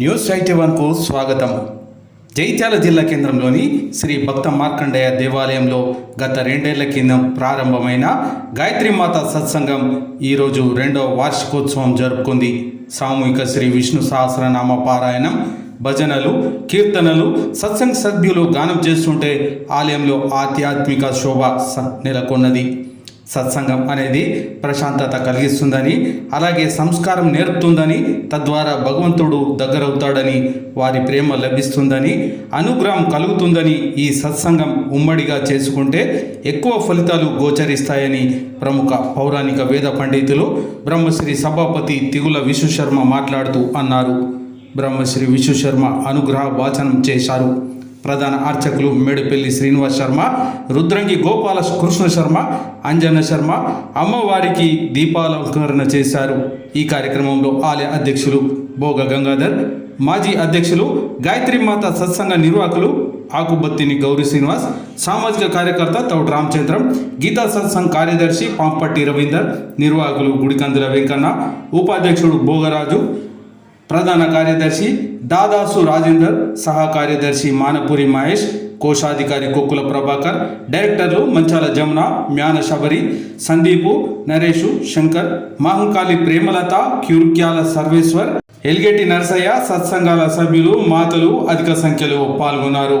News IT వన్కు స్వాగతం. జైత్యాల జిల్లా కేంద్రంలోని శ్రీ భక్త మార్కండేయ దేవాలయంలో గత రెండేళ్ళ కింద ప్రారంభమైన గాయత్రీమాత సత్సంగం ఈరోజు రెండవ వార్షికోత్సవం జరుపుకుంది. సామూహిక శ్రీ విష్ణు సహస్రనామ పారాయణం భజనలు కీర్తనలు సత్సంగ సభ్యులు గానం చేస్తుంటే ఆలయంలో ఆధ్యాత్మిక శోభ స- నెలకొన్నది. సత్సంగం అనేది ప్రశాంతత కలిగిస్తుందని అలాగే సంస్కారం నేర్పుతుందని తద్వారా భగవంతుడు దగ్గరవుతాడని వారి ప్రేమ లభిస్తుందని అనుగ్రహం కలుగుతుందని ఈ సత్సంగం ఉమ్మడిగా చేసుకుంటే ఎక్కువ ఫలితాలు గోచరిస్తాయని ప్రముఖ పౌరాణిక వేద పండితులు బ్రహ్మశ్రీ సభాపతి తిగుల విశ్వశర్మ మాట్లాడుతూ అన్నారు. బ్రహ్మశ్రీ విశ్వశర్మ అనుగ్రహ వాచనం చేశారు. ప్రధాన అర్చకులు మేడుపల్లి శ్రీనివాస్ శర్మ రుద్రంగి గోపాల కృష్ణ శర్మ అంజన శర్మ అమ్మవారికి దీపాలంకరణ చేశారు. ఈ కార్యక్రమంలో ఆలయ అధ్యక్షులు భోగ గంగాధర్ మాజీ అధ్యక్షులు గాయత్రీమాత సత్సంగ నిర్వాహకులు ఆకుబత్తిని గౌరీ శ్రీనివాస్ సామాజిక కార్యకర్త తౌడు రామచంద్రం గీతా సత్సంగ్ కార్యదర్శి పాంపట్టి రవీందర్ నిర్వాహకులు గుడికందుల వెంకన్న ఉపాధ్యక్షుడు భోగరాజు ప్రధాన కార్యదర్శి దాదాసు రాజేందర్ సహా కార్యదర్శి మానపురి మహేష్ కోశాధికారి కొక్కుల ప్రభాకర్ డైరెక్టర్లు మంచాల జమున మ్యాన శబరి సందీపు నరేషు శంకర్ మహంకాళి ప్రేమలత క్యూర్క్యాల సర్వేశ్వర్ ఎల్గెట్టి నరసయ్య సత్సంగాల సభ్యులు మాతలు అధిక సంఖ్యలో పాల్గొన్నారు.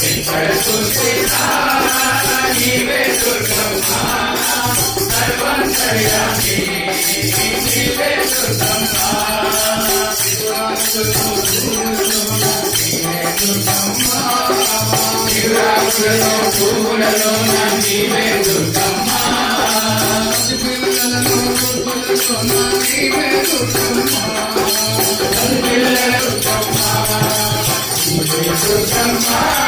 చూసినా నీవే దుర్గమ్మ సర్వంతర్యామి ఎక్కడ చూసినా నీవే దుర్గమ్మ సర్వంతర్యామి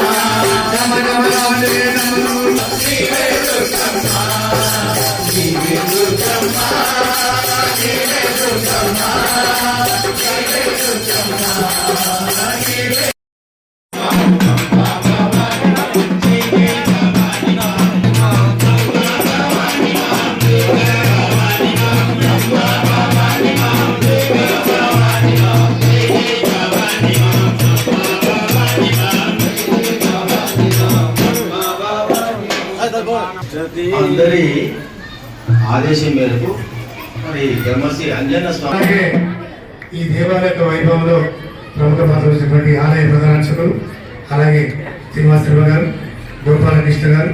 దుర్గమ్మ అందరి ఆదేశం మేరకు మరి బ్రహ్మశ్రీ అంజన్న స్వామి ఈ దేవాలయ వైభవంలో ప్రముఖ పాత్ర వహించినటువంటి ఆలయ ప్రధానార్చకులు అలాగే శ్రీనివాసరావు గారు గోపాలకృష్ణ గారు.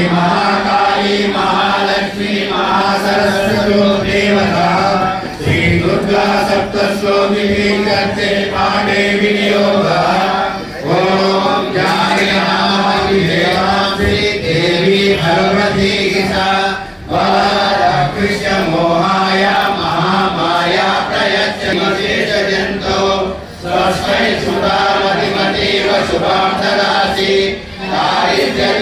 महाकाली महालक्ष्मी महासरस्वती देवता श्री दुर्गा सप्तश्लोकी करते पाठे विनियोग। ओम जानकी देवांशी देवी भगवती गीता। कृष्ण मोहाय महामाया प्रयच्छ जंतो स्वस्मै सुधामतिमतीव शुभां ददासि दारिद्र्ययुक्तभयहारिणी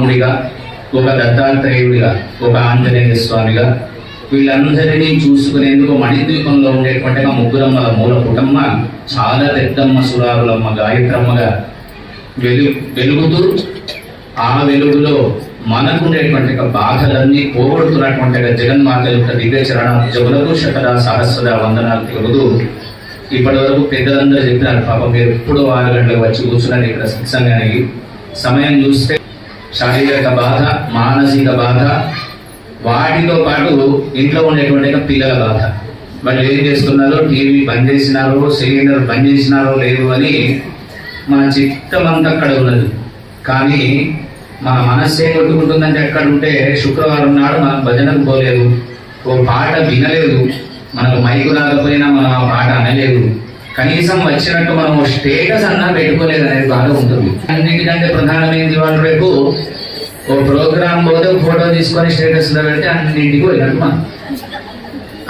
రాముడిగా ఒక దత్తాత్రేయుడిగా ఒక ఆంజనేయ స్వామిగా వీళ్ళందరినీ చూసుకునేందుకు మణిద్వీపంలో ఉండేటువంటి ఆ ముగ్గురమ్మల మూల కుటుంబ చాలా పెద్దమ్మ సురారులమ్మ గాయత్రమ్మగా వెలు వెలుగుతూ ఆ వెలుగులో మనకుండేటువంటి బాధలన్నీ పోగొడుతున్నటువంటి ఒక జగన్మాత యొక్క దివ్య చరణ జగులకు శతద సహస్రద వందనాలు తెలుగుతూ ఇప్పటి వరకు పెద్దలందరూ చెప్పినారు పాపం మీరు ఎప్పుడు ఆరు గంటలకు వచ్చి కూర్చున్నారు ఇక్కడ సత్సంగానికి సమయం చూస్తే శారీరక బాధ మానసిక బాధ వాటితో పాటు ఇంట్లో ఉండేటువంటి పిల్లల బాధ. వాళ్ళు ఏం చేస్తున్నారో టీవీ బంద్ చేసినారో సిలిండర్ బంద్ చేసినారో లేదు అని మన చిత్తం అంతా అక్కడ ఉన్నది. కానీ మన మనస్సే కొట్టుకుంటుందంటే ఎక్కడ ఉంటే శుక్రవారం నాడు మనం భజనకు పోలేదు. ఓ పాట వినలేదు. మనకు మైకు రాకపోయినా మనం ఆ పాట అనలేదు. కనీసం వచ్చినట్టు మనం స్టేటస్ అన్నా పెట్టుకోలేదు అనేది బాధ ఉంటుంది. అన్నిటికంటే ప్రధానమైనది వాళ్ళు రేపు ఓ ప్రోగ్రామ్ పోతే ఫోటో తీసుకొని స్టేటస్లో పెడితే అన్నింటికి వెళ్ళాడు మనం.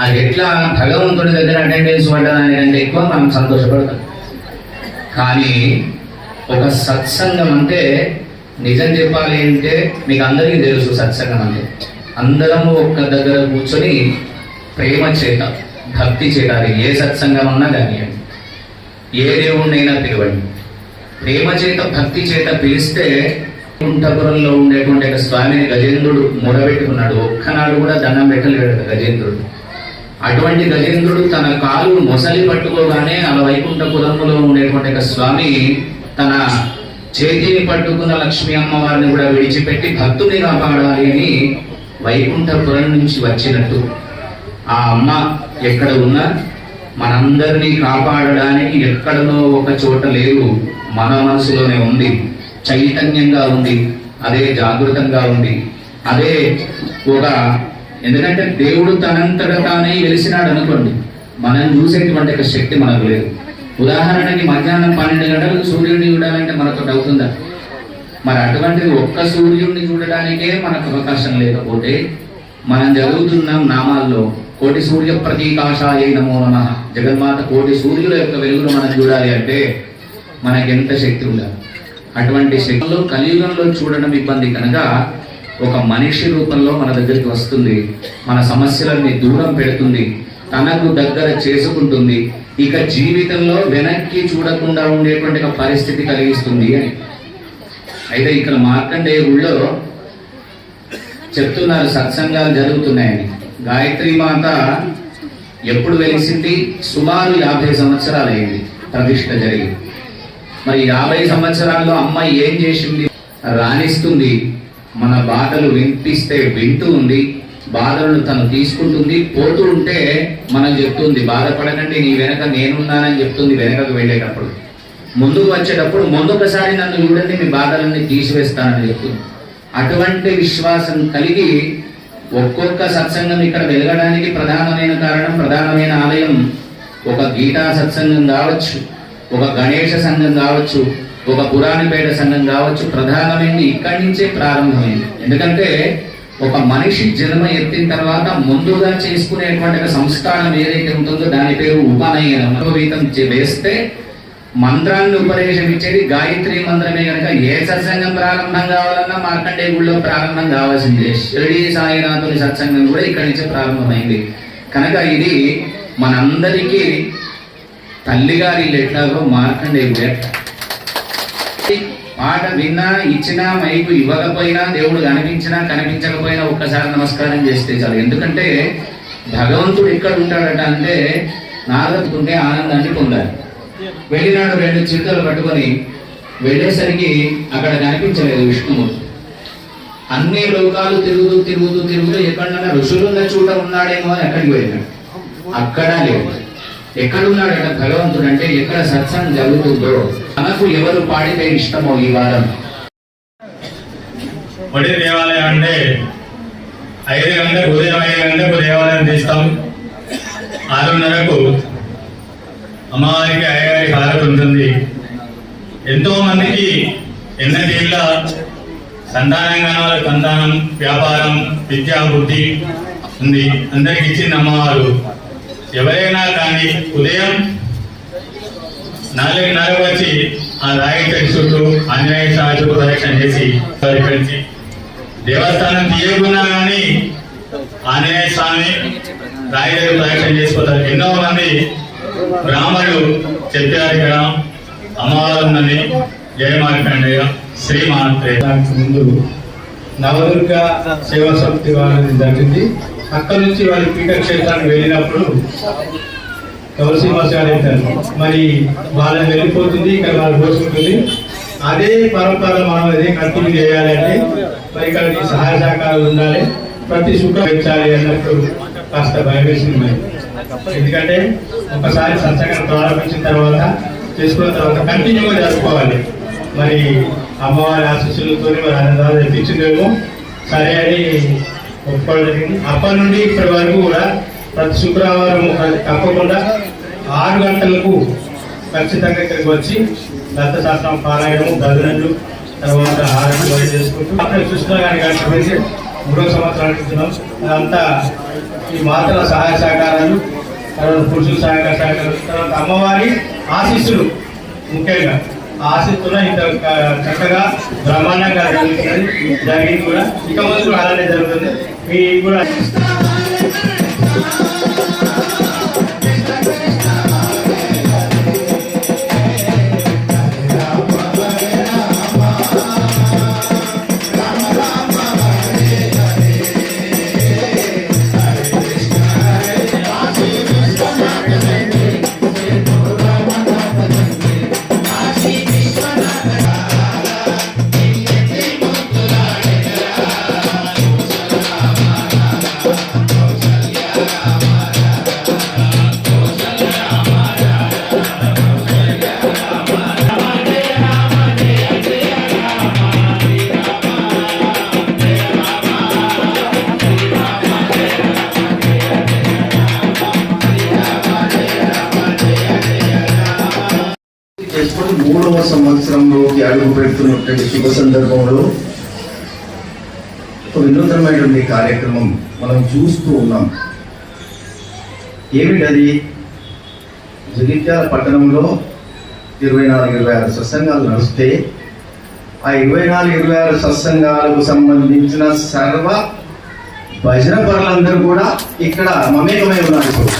అది ఎట్లా భగవంతుడి దగ్గర అటెండెన్స్ పడ్డదాని అంటే ఎక్కువ మనం సంతోషపడతాం. కానీ ఒక సత్సంగం అంటే నిజం చెప్పాలి అంటే మీకు అందరికీ తెలుసు సత్సంగం అంటే. అందరము ఒక్క దగ్గర కూర్చొని ప్రేమ చేత భక్తి చేయాలి. ఏ సత్సంగం అన్నా కానీ ఏ దేవుణ్ణైనా పిలవండి. ప్రేమ చేత భక్తి చేత పిలిస్తే కుంఠపురంలో ఉండేటువంటి స్వామిని గజేంద్రుడు ముడబెట్టుకున్నాడు ఒక్కనాడు కూడా దండం పెట్టలేడు గజేంద్రుడు. అటువంటి గజేంద్రుడు తన కాలు మొసలి పట్టుకోగానే ఆ వైకుంఠపురంలో ఉండేటువంటి ఒక స్వామి తన చేతిని పట్టుకున్న లక్ష్మీ అమ్మవారిని కూడా విడిచిపెట్టి భక్తుని కాపాడాలి అని వైకుంఠపురం నుంచి వచ్చినట్టు. ఆ అమ్మ ఎక్కడ ఉన్నా మనందరినీ కాపాడడానికి ఎక్కడనో ఒక చోట లేదు మన మనసులోనే ఉంది. చైతన్యంగా ఉంది. అదే జాగృతంగా ఉంది. అదే ఒక ఎందుకంటే దేవుడు తనంతట తానే వెలిసినాడు అనుకోండి మనం చూసేటువంటి ఒక శక్తి మనకు లేదు. ఉదాహరణకి మధ్యాహ్నం పన్నెండు గంటలకు సూర్యుడిని చూడాలంటే మనకు అవుతుందా మరి అటువంటిది ఒక్క సూర్యుడిని చూడడానికే మనకు అవకాశం లేకపోతే మనం చదువుతున్నాం నామాల్లో. కోటి సూర్య ప్రతీకాశాయ నమో నమ. జగన్మాత కోటి సూర్యుల యొక్క వెలుగును మనం చూడాలి అంటే మనకి ఎంత శక్తి ఉండాలి. అటువంటి శక్తిలో కలియుగంలో చూడడం ఇబ్బంది కనుక ఒక మనిషి రూపంలో మన దగ్గరికి వస్తుంది. మన సమస్యలన్నీ దూరం పెడుతుంది. తనకు దగ్గర చేసుకుంటుంది. ఇక జీవితంలో వెనక్కి చూడకుండా ఉండేటువంటి ఒక పరిస్థితి కలిగిస్తుంది అని. అయితే ఇక్కడ మార్కండేయ ఊళ్ళో చెప్తున్నారు సత్సంగాలు జరుగుతున్నాయని. గాయత్రి మాత ఎప్పుడు వెలిసింది? సుమారు యాభై సంవత్సరాలు అయింది ప్రతిష్ట జరిగి మరి యాభై సంవత్సరాల్లో అమ్మ ఏం చేసింది? రాణిస్తుంది. మన బాధలు వినిపిస్తే వింటూ ఉంది. బాధలను తను తీసుకుంటుంది. పోతూ ఉంటే మనం చెప్తుంది బాధపడకండి నీ వెనక నేనున్నానని చెప్తుంది వెనకకు వెళ్ళేటప్పుడు. ముందుకు వచ్చేటప్పుడు ముందొకసారి నన్ను చూడండి మీ బాధలన్నీ తీసివేస్తానని చెప్తుంది. అటువంటి విశ్వాసం కలిగి ఒక్కొక్క సత్సంగం ఇక్కడ వెలగడానికి ప్రధానమైన కారణం ప్రధానమైన ఆలయం. ఒక గీతా సత్సంగం కావచ్చు ఒక గణేష సంఘం కావచ్చు ఒక పురాణపేట సంఘం కావచ్చు ప్రధానమైనది ఇక్కడి నుంచే ప్రారంభమైంది. ఎందుకంటే ఒక మనిషి జన్మ ఎత్తిన తర్వాత ముందుగా చేసుకునేటువంటి సంస్కారం ఏదైతే ఉంటుందో దాని పేరు ఉపనయనం. అనుభవీతం వేస్తే మంత్రాన్ని ఉపదేశం ఇచ్చేది గాయత్రి మంత్రమే కనుక. ఏ సత్సంగం ప్రారంభం కావాలన్నా మార్కండే గుళ్ళో ప్రారంభం కావాల్సిందే. షిరిడి సాయినాథుని సత్సంగం కూడా ఇక్కడి నుంచి ప్రారంభమైంది. కనుక ఇది మనందరికీ తల్లిగారి ఎట్లాగో మార్కండే గుడి. పాట విన్నా ఇచ్చినా మైకు ఇవ్వకపోయినా దేవుడు కనిపించినా కనిపించకపోయినా ఒక్కసారి నమస్కారం చేస్తే చాలు. ఎందుకంటే భగవంతుడు ఎక్కడ ఉంటాడట అంటే నారదుకుంటే ఆనందాన్ని పొందాలి. వెళ్ళినాడు రెండు చిరుతలు పట్టుకొని వెళ్ళేసరికి అక్కడ కనిపించలేదు విష్ణుమూర్తి అన్ని లోకాలు తిరుగుతూ తిరుగుతూ తిరుగుతూ ఎక్కడన్నా ఋషులున్న చోట ఉన్నాడేమో అని అక్కడికి వెళ్ళాడు అక్కడ లేదు ఎక్కడున్నాడట భగవంతుడు అంటే ఎక్కడ సత్సంగం జరుగుతుందో మనకు ఎవరు పాడితే ఇష్టమో ఈ వారం. వడి దేవాలయం అంటే ఐదు గంటలకు ఉదయం ఐదు గంటలకు దేవాలయం తీస్తాం. ఆరున్నరకు అమ్మవారికి అయ్యగారికి హారతి ఉంటుంది. ఎంతో మందికి ఎన్నదేళ్ళ సంతానం కాని సంతానం వ్యాపారం విద్యా బుద్ధి ఉంది. అందరికి ఇచ్చింది అమ్మవారు. ఎవరైనా కానీ ఉదయం నాలుగున్నర వచ్చి ఆ రాయి చెట్టు చుట్టూ ఆంజనేయ స్వామి ప్రదక్షిణ చేసి పరిపించి దేవస్థానం తీయకున్నా కానీ ఆంజనేయ స్వామి రాయి దగ్గర ప్రదక్షిణ చేసిపోతారు. ఎన్నో మంది బ్రాహ్మణులు చెప్పారు ఇక్కడ. అమ్మవారు ఉన్నది జయమార్కండేయ దానికి ముందు నవదుర్గ సేవా సమితి వారిని జరిగింది అక్కడ నుంచి వారి పీఠక్షేత్రానికి వెళ్ళినప్పుడు ఎవరు గారు మరి వాళ్ళని వెళ్ళిపోతుంది ఇక్కడ వాళ్ళు పోసుకుంటుంది. అదే పరంపర మనం అదే కంటిన్యూ చేయాలంటే మరి ఇక్కడ సహాయ సహకారాలు ఉండాలి. ప్రతి సుఖం పెంచాలి అన్నట్టు కాస్త భయం వేసింది మరి. ఎందుకంటే ఒకసారి సత్సంగం ప్రారంభించిన తర్వాత చేసుకున్న తర్వాత కంటిన్యూగా జరుపుకోవాలి. మరి అమ్మవారి ఆశీస్సులతో మరి ఆనందాలు తెప్పించిందేమో సరే అని ఒప్పుకోవడం అప్పటి నుండి ఇప్పటి వరకు కూడా ప్రతి శుక్రవారం తప్పకుండా ఆరు గంటలకు ఖచ్చితంగా ఇక్కడికి వచ్చి దత్తశాస్త్రం పారాయణము భజనలు తర్వాత ఆరోగ్య వైద్యం చేసుకుంటూ అక్కడ చూస్తున్నా కానీ మూడో సంవత్సరాలు ఇస్తున్నాం అదంతా ఈ మాతల సహాయ సహకారాలు తర్వాత పురుషుల సహాయ సహకారాలు తర్వాత అమ్మవారి ఆశీస్సులు. ముఖ్యంగా ఆ ఇంత చక్కగా బ్రహ్మాండంగా జరుగుతుంది జరిగింది కూడా. ఇక ముందు అలానే జరుగుతుంది. మీ కూడా మూడవ సంవత్సరంలోకి అడుగు పెడుతున్నటువంటి శుభ సందర్భంలో ఒక వినూతనమైనటువంటి కార్యక్రమం మనం చూస్తూ ఉన్నాం. ఏమిటది జగిత్యాల పట్టణంలో ఇరవై నాలుగు ఇరవై ఆరు సత్సంగాలు నడిస్తే ఆ ఇరవై నాలుగు ఇరవై ఆరు సత్సంగాలకు సంబంధించిన సర్వ భజన పరులందరూ కూడా ఇక్కడ మమేకమై ఉన్నారు ఇప్పుడు.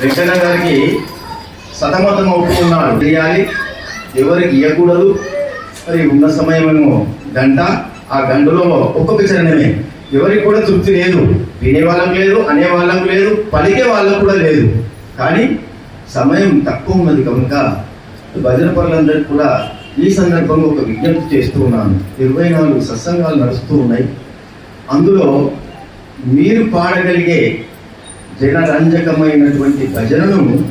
వెంకన్న గారికి సతమతం అవుతున్నాడు చేయాలి. ఎవరికి ఇవ్వకూడదు మరి ఉన్న సమయమేమో గంట ఆ గంటలో ఒక్కొక్క చరణమే. ఎవరికి కూడా తృప్తి లేదు. వినేవాళ్ళం లేదు అనే వాళ్ళం లేదు పలికే వాళ్ళకు కూడా లేదు. కానీ సమయం తక్కువ ఉన్నది కనుక భజన పనులందరికీ కూడా ఈ సందర్భంగా ఒక విజ్ఞప్తి చేస్తూ ఉన్నాను. ఇరవై నాలుగు సత్సంగాలు నడుస్తూ ఉన్నాయి. అందులో మీరు పాడగలిగే జనరంజకమైనటువంటి భజనను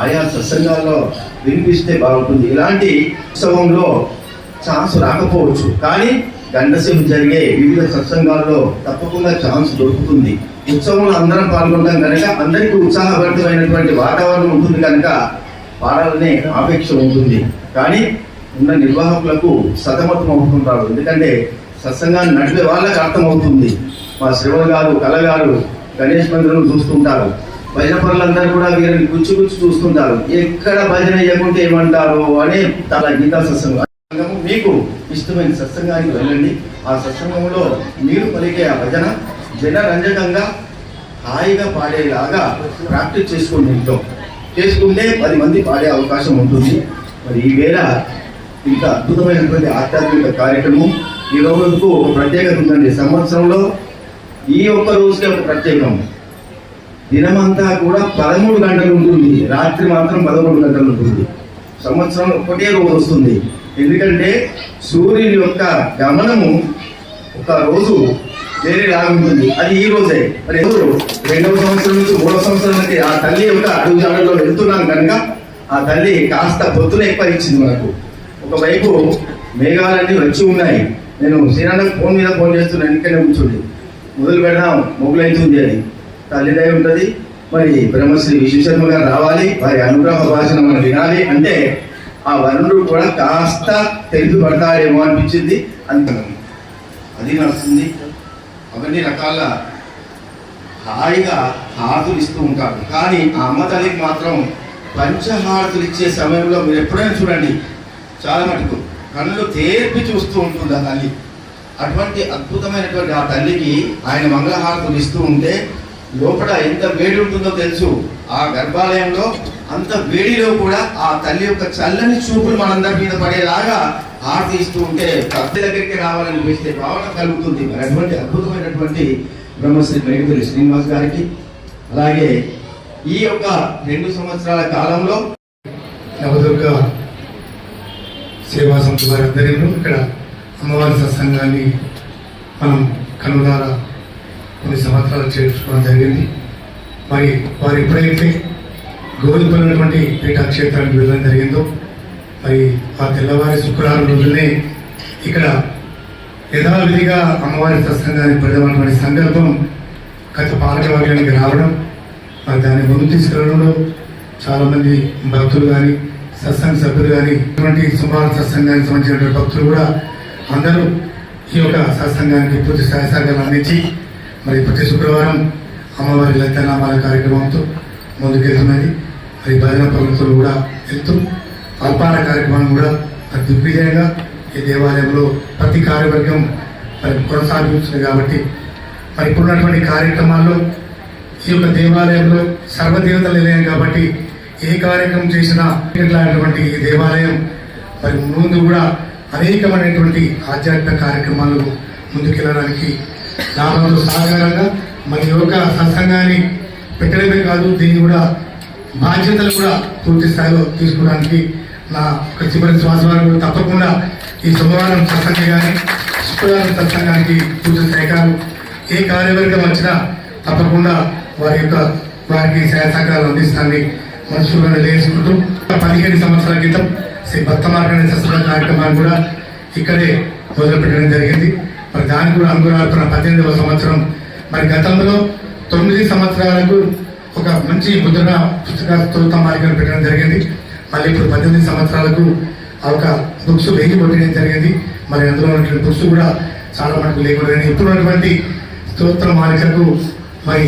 ఆయా సత్సంగాల్లో వినిపిస్తే బాగుంటుంది. ఇలాంటి ఉత్సవంలో ఛాన్స్ రాకపోవచ్చు. కానీ గంటసేపు జరిగే వివిధ సత్సంగాల్లో తప్పకుండా ఛాన్స్ దొరుకుతుంది. ఉత్సవంలో అందరం పాల్గొంటాం కనుక అందరికీ ఉత్సాహభరితమైనటువంటి వాతావరణం ఉంటుంది కనుక పాడాలనే ఆపేక్ష ఉంటుంది. కానీ ఉన్న నిర్వాహకులకు సతమతం అవుతుంటారు. ఎందుకంటే సత్సంగాన్ని నడిపే వాళ్ళకి అర్థమవుతుంది. మా శ్రవణ గారు కళ గారు గణేష్ మందిరం చూస్తుంటారు. భజన పనులందరూ కూడా వీరిని గుచ్చి గుచ్చి చూస్తుంటారు. ఎక్కడ భజన ఇవ్వకుంటే ఏమంటారు అని తన గీతా సత్సంగం. మీకు ఇష్టమైన సత్సంగానికి వెళ్ళండి. ఆ సత్సంగంలో మీరు పలికే ఆ భజన జనరంజకంగా హాయిగా పాడేలాగా ప్రాక్టీస్ చేసుకోండి ఇంట్లో చేసుకుంటే పది మంది పాడే అవకాశం ఉంటుంది. మరి ఈ వేళ ఇంత అద్భుతమైనటువంటి ఆధ్యాత్మిక కార్యక్రమం ఈ రోజుకు ఒక ప్రత్యేకత ఉందండి. సంవత్సరంలో ఈ ఒక్క రోజుకే ఒక ప్రత్యేకం. దినమంతా కూడా పదమూడు గంటలు ఉంటుంది. రాత్రి మాత్రం పదమూడు గంటలు ఉంటుంది. సంవత్సరం ఒకటే రోజు వస్తుంది. ఎందుకంటే సూర్యుని యొక్క గమనము ఒక రోజు వేరే ఉంటుంది. అది ఈ రోజే. మరి ఎవరు? రెండవ సంవత్సరం నుంచి మూడవ సంవత్సరాలకి ఆ తల్లి యొక్క అడుగు జాడల్లో వెళ్తున్నాం కనుక ఆ తల్లి కాస్త పొత్తున ఎక్కువ ఇచ్చింది మనకు. ఒకవైపు మేఘాలన్నీ వచ్చి ఉన్నాయి. నేను శ్రీనాథ్ ఫోన్ మీద ఫోన్ చేస్తున్నాను ఎందుకనే కూర్చోండి మొదలు పెడదాం. మొగులైతుంది అది. తల్లిదై ఉంటుంది. మరి బ్రహ్మశ్రీ విశ్వశర్మ గారు రావాలి. వారి అనుగ్రహ భాషను మనం వినాలి. అంటే ఆ వరుణుడు కూడా కాస్త తెలుగు పడతాడేమో అనిపించింది. అంత అది నడుస్తుంది. అవన్నీ రకాల హాయిగా హారతులు ఇస్తూ ఉంటారు. కానీ ఆ అమ్మ తల్లికి మాత్రం పంచహారతులు ఇచ్చే సమయంలో మీరు ఎప్పుడైనా చూడండి. చాలా మటుకు కళ్ళు తేర్పి చూస్తూ ఉంటుంది ఆ తల్లి. అటువంటి అద్భుతమైనటువంటి ఆ తల్లికి ఆయన మంగళహారతులు ఇస్తూ ఉంటే లోపల ఎంత వేడి ఉంటుందో తెలుసు. ఆ గర్భాలయంలో అంత వేడిలో కూడా ఆ తల్లి యొక్క చల్లని చూపులు మనందరి మీద పడేలాగా ఆర్తిస్తూ ఉంటే భక్తి దగ్గరికి రావాలనిపిస్తే భావన కలుగుతుంది. మరి అటువంటి అద్భుతమైనటువంటి బ్రహ్మశ్రీ మేఘపల్లి శ్రీనివాస్ గారికి అలాగే ఈ యొక్క రెండు సంవత్సరాల కాలంలో నవదుర్గ సేవా సంస్థ వారి ఆధ్వర్యంలో ఇక్కడ అమ్మవారి సత్సంగాన్ని మనం కనులారా కొన్ని సంవత్సరాలు చేర్చుకోవడం జరిగింది. మరి వారు ఎప్పుడైతే గోధుమలటువంటి పీఠాక్షేత్రానికి వెళ్ళడం జరిగిందో మరి ఆ తెల్లవారి శుక్రవారం రోజునే ఇక్కడ యథావిధిగా అమ్మవారి సత్సంగాన్ని పెడదామన్నటువంటి సంకల్పం గత పాలకవర్గానికి రావడం మరి దాన్ని ముందు తీసుకెళ్ళడంలో చాలామంది భక్తులు కానీ సత్సంగ సభ్యులు కానీ ఇటువంటి సుమారు సత్సంగానికి సంబంధించినటువంటి భక్తులు కూడా అందరూ ఈ యొక్క సత్సంగానికి పూర్తి సహాయ అందించి మరి ప్రతి శుక్రవారం అమ్మవారి లలితనామాల కార్యక్రమంతో ముందుకెళ్తున్నది. మరి భజన ప్రవృత్తులు కూడా వెళ్తూ అల్పాన కార్యక్రమం కూడా మరి దిగ్విజయంగా ఈ దేవాలయంలో ప్రతి కార్యవర్గం మరి కొనసాగించింది కాబట్టి మరి ఇప్పుడున్నటువంటి కార్యక్రమాల్లో ఈ యొక్క దేవాలయంలో సర్వదేవత నిలయం కాబట్టి ఏ కార్యక్రమం చేసినా ఇట్లాంటిటువంటి ఈ దేవాలయం మరి ముందు కూడా అనేకమైనటువంటి ఆధ్యాత్మిక కార్యక్రమాలు ముందుకెళ్ళడానికి లాభంతో సహకారంగా మరి యువక యొక్క సత్సంగాన్ని పెట్టడమే కాదు దీన్ని కూడా బాధ్యతలు కూడా పూర్తి స్థాయిలో తీసుకోవడానికి నా ఒక చివరి శ్వాసవారం వారు తప్పకుండా ఈ సోమవారం సత్సంగం కానీ శుక్రవారం సత్సంగానికి పూర్తి సహకారం ఏ కార్యవర్గం వచ్చినా తప్పకుండా వారి యొక్క వారికి సహాయ సహకారాలు అందిస్తానని మనసులో లేచుకుంటూ పదిహేను సంవత్సరాల క్రితం శ్రీ భక్త మార్గ సత్సంగ కార్యక్రమాన్ని కూడా ఇక్కడే మొదలుపెట్టడం జరిగింది. మరి దానికి కూడా అంకురార్పణ పద్దెనిమిదవ సంవత్సరం. మరి గతంలో తొమ్మిది సంవత్సరాలకు ఒక మంచి ముద్రణ పుస్తక స్తోత్ర మార్గం పెట్టడం జరిగింది. మళ్ళీ ఇప్పుడు పద్దెనిమిది సంవత్సరాలకు ఒక బుక్స్ వేగి కొట్టడం జరిగింది. మరి అందులో ఉన్నటువంటి బుక్స్ కూడా చాలా మటుకు లేకుండా ఇప్పుడు ఉన్నటువంటి స్తోత్ర మాలికలకు మరి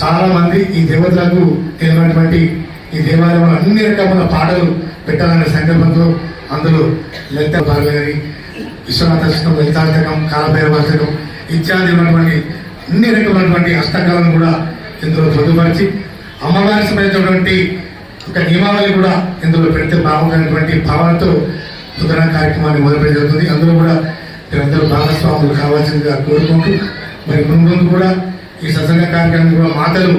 చాలా మంది ఈ దేవతలకు తెలియనటువంటి ఈ దేవాలయంలో అన్ని రకముల పాటలు పెట్టాలనే సంకల్పంతో అందులో లలిత భాగవతి విశ్వనాథ కృష్ణం లలితార్థకం కాలభైరవార్థకం ఇత్యాది ఉన్నటువంటి అన్ని రకమైనటువంటి అష్టకాలను కూడా ఇందులో పొందుపరిచి అమ్మవారి సంబంధించినటువంటి ఒక నియమావళి కూడా ఇందులో పెడితే బాగుందనేటువంటి భావనతో ముద్రణ కార్యక్రమాన్ని మొదలుపెట్టి జరుగుతుంది. అందులో కూడా మీరందరూ భాగస్వాములు కావాల్సిందిగా కోరుకుంటూ మరి ముందు కూడా ఈ సత్సంగ కార్యక్రమం కూడా మాటలు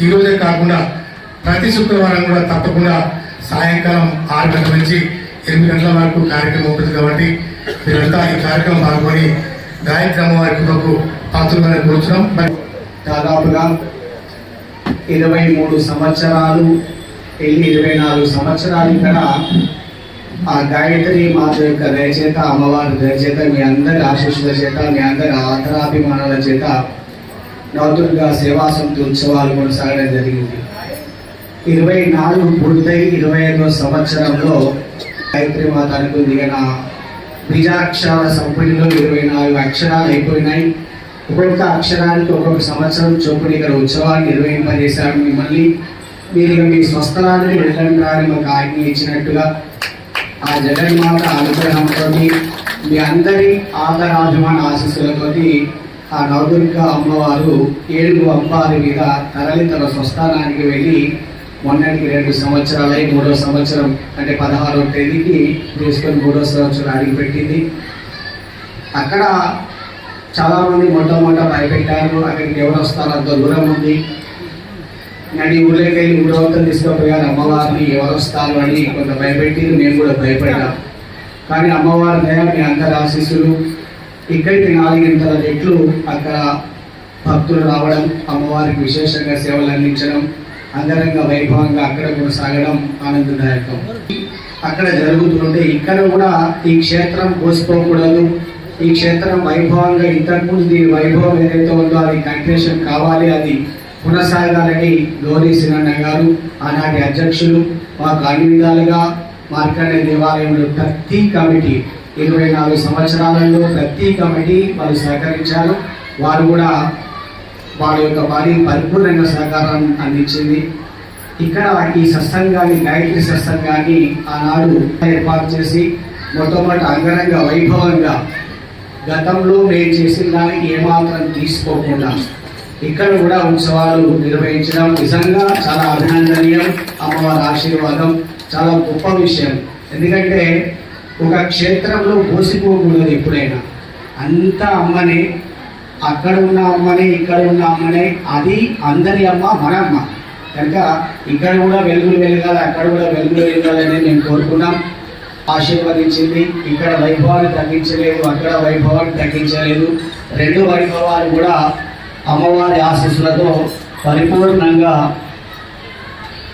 ఈరోజే కాకుండా ప్రతి శుక్రవారం కూడా తప్పకుండా సాయంకాలం ఆరు గంటల నుంచి ఎనిమిది గంటల వరకు కార్యక్రమం ఉంటుంది కాబట్టి మీరంతా ఈ కార్యక్రమం పాల్గొని గాయత్రి అమ్మవారి కృపకు పాత్రలను కూర్చున్నాం. దాదాపుగా ఇరవై మూడు సంవత్సరాలు వెళ్ళి ఇరవై నాలుగు సంవత్సరాలు ఇక్కడ. ఆ గాయత్రి మాత యొక్క దయచేత అమ్మవారి దయచేత మీ అందరి ఆశీస్సుల చేత మీ అందరి ఆదరాభిమానాల చేత నవదుర్గా సేవా ఉత్సవాలు కొనసాగడం జరిగింది. ఇరవై నాలుగు పూర్తయి ఇరవై ఐదో సంవత్సరంలో గాయత్రి మాత అనుకుంది ఇక నా బీజాక్షరాల సంపుటిలో ఇరవై నాలుగు అక్షరాలు అయిపోయినాయి. ఒక్కొక్క అక్షరానికి ఒక్కొక్క సంవత్సరం చొప్పున ఇక్కడ ఉత్సవాలు నిర్వహింపజేశారు. మిమ్మల్ని మీరు మీ స్వస్థలాన్ని వెళ్ళండి అని మాకు ఆజ్ఞ ఇచ్చినట్టుగా ఆ జగన్మాత అనుగ్రహంతో మీ అందరి ఆదరాభిమాన ఆశీస్సులతోటి ఆ నవదుర్గ అమ్మవారు ఏడుగు అమ్మవారి మీద తరలి తన స్వస్థానానికి వెళ్ళి మొన్నటికి రెండు సంవత్సరాలై మూడో సంవత్సరం అంటే పదహారవ తేదీకి తీసుకొని మూడో సంవత్సరం అడిగిపెట్టింది అక్కడ చాలామంది మొట్టమొదట భయపెట్టారు. అక్కడికి ఎవరు వస్తారు? అంత దూరం ఉంది. నడి ఊళ్ళోకి వెళ్ళి ఊరవతలు తీసుకుపోయారు అమ్మవారిని ఎవరు వస్తారు అని కొంత భయపెట్టి మేము కూడా భయపడ్డాం. కానీ అమ్మవారి దయ మీ అందరి ఆశీస్సులు ఇక్కడికి నాలుగింతల రెట్లు అక్కడ భక్తులు రావడం అమ్మవారికి విశేషంగా సేవలు అందించడం అంగరంగ వైభవంగా అక్కడ కొనసాగడం ఆనందదాయకం అక్కడ జరుగుతుంటే ఇక్కడ కూడా ఈ క్షేత్రం కోసుకోకూడదు ఈ క్షేత్రం వైభవంగా ఇంతకుముందు దీని వైభవం ఏదైతే ఉందో అది కంటిన్యూషన్ కావాలి అది కొనసాగాలని గౌరీ సినన్న గారు ఆనాటి అధ్యక్షులు మాకు అన్ని విధాలుగా మార్కండే దేవాలయంలో ప్రతి కమిటీ ఇరవై నాలుగు సంవత్సరాలలో ప్రతి కమిటీ వాళ్ళు సహకరించారు. వారు కూడా వారి యొక్క వారి పరిపూర్ణంగా సహకారం అందించింది. ఇక్కడ ఈ సత్సంగాన్ని గాయత్రి సత్సంగాన్ని ఆనాడు ఏర్పాటు చేసి మొట్టమొదటి అంగరంగ వైభవంగా గతంలో మేము చేసిన దానికి ఏమాత్రం తీసుకోకుండా ఇక్కడ కూడా ఉత్సవాలు నిర్వహించడం నిజంగా చాలా అభినందనీయం అమ్మవారి ఆశీర్వాదం చాలా గొప్ప విషయం. ఎందుకంటే ఒక క్షేత్రంలో పోసిపోకూడదు ఎప్పుడైనా. అంత అమ్మని అక్కడ ఉన్న అమ్మనే ఇక్కడ ఉన్న అమ్మనే అది అందరి అమ్మ మన అమ్మ. కనుక ఇక్కడ కూడా వెలుగులు వెలగాలి అక్కడ కూడా వెలుగులు వెలగాలని నేను కోరుకున్నాం. ఆశీర్వదించింది. ఇక్కడ వైభవాన్ని తగ్గించలేదు అక్కడ వైభవాన్ని తగ్గించలేదు. రెండు వైభవాలు కూడా అమ్మవారి ఆశీస్సులతో పరిపూర్ణంగా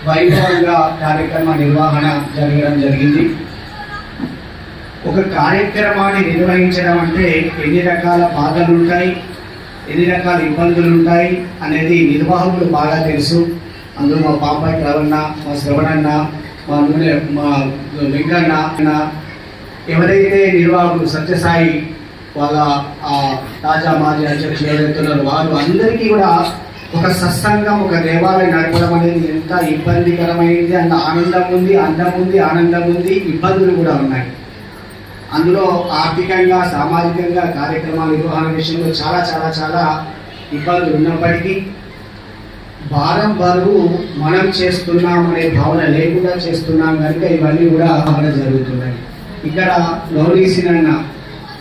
వైభవంగా కార్యక్రమ నిర్వహణ జరగడం జరిగింది. ఒక కార్యక్రమాన్ని నిర్వహించడం అంటే ఎన్ని రకాల బాధలు ఉంటాయి ఎన్ని రకాల ఇబ్బందులు ఉంటాయి అనేది నిర్వాహకులు బాగా తెలుసు. అందులో మా పాపాయి రవణ మా శ్రవణన్న మా నూనె మా వెంకన్న ఎవరైతే నిర్వాహకులు సత్యసాయి వాళ్ళ ఆ తాజా మాజీ అధ్యక్షులు ఎవరైతే ఉన్నారో వారు అందరికీ కూడా ఒక సత్సంగం ఒక దేవాలయం నడపడం అనేది ఎంత ఇబ్బందికరమైంది అంత ఆనందం ఉంది అందం ఉంది ఆనందం ఉంది ఇబ్బందులు కూడా ఉన్నాయి. అందులో ఆర్థికంగా సామాజికంగా కార్యక్రమాల నిర్వహణ విషయంలో చాలా చాలా చాలా ఇబ్బందులు ఉన్నప్పటికీ భారం బరువు మనం చేస్తున్నాం అనే భావన లేకుండా చేస్తున్నాం కనుక ఇవన్నీ కూడా అమలు జరుగుతున్నాయి. ఇక్కడ గౌరీసినన్న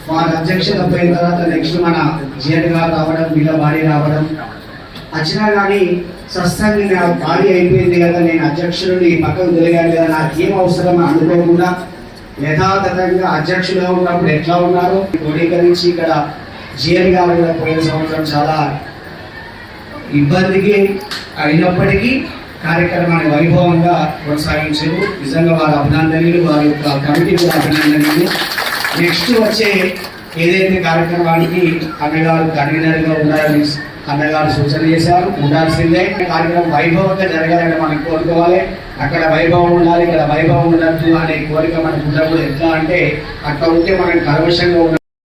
వారి అధ్యక్షత పోయిన తర్వాత నెక్స్ట్ మన జిఎన్ గారు రావడం వీళ్ళ బాడీ రావడం. వచ్చినా కానీ సత్సంగి నా బాడీ అయిపోయింది కదా నేను అధ్యక్షుడిని పక్కకు తిరిగాను కదా నాకు ఏం అవసరం అనుకోకుండా యథాతథంగా అధ్యక్షులుగా ఉన్నప్పుడు ఎట్లా ఉన్నారో? క్రోడీకరించి ఇక్కడ జిఎన్ గారు కూడా పోయిన సంవత్సరం చాలా ఇబ్బందికి అయినప్పటికీ కార్యక్రమాన్ని వైభవంగా కొనసాగించారు. నిజంగా వారి అభినందనలు వారి యొక్క కమిటీ కూడా అభినందనలు. నెక్స్ట్ వచ్చే ఏదైతే కార్యక్రమానికి అన్నగారు కన్వీనర్గా ఉన్నారని అన్నగారు సూచన చేశారు. ఉండాల్సిందే. కార్యక్రమం వైభవంగా జరగాలని మనం కోరుకోవాలి. అక్కడ వైభవం ఉండాలి ఇక్కడ వైభవం ఉండద్దు అనే కోరిక మనకు ఉండకూడదు ఎట్లా అంటే అక్కడ ఉంటే మనం కలవశంగా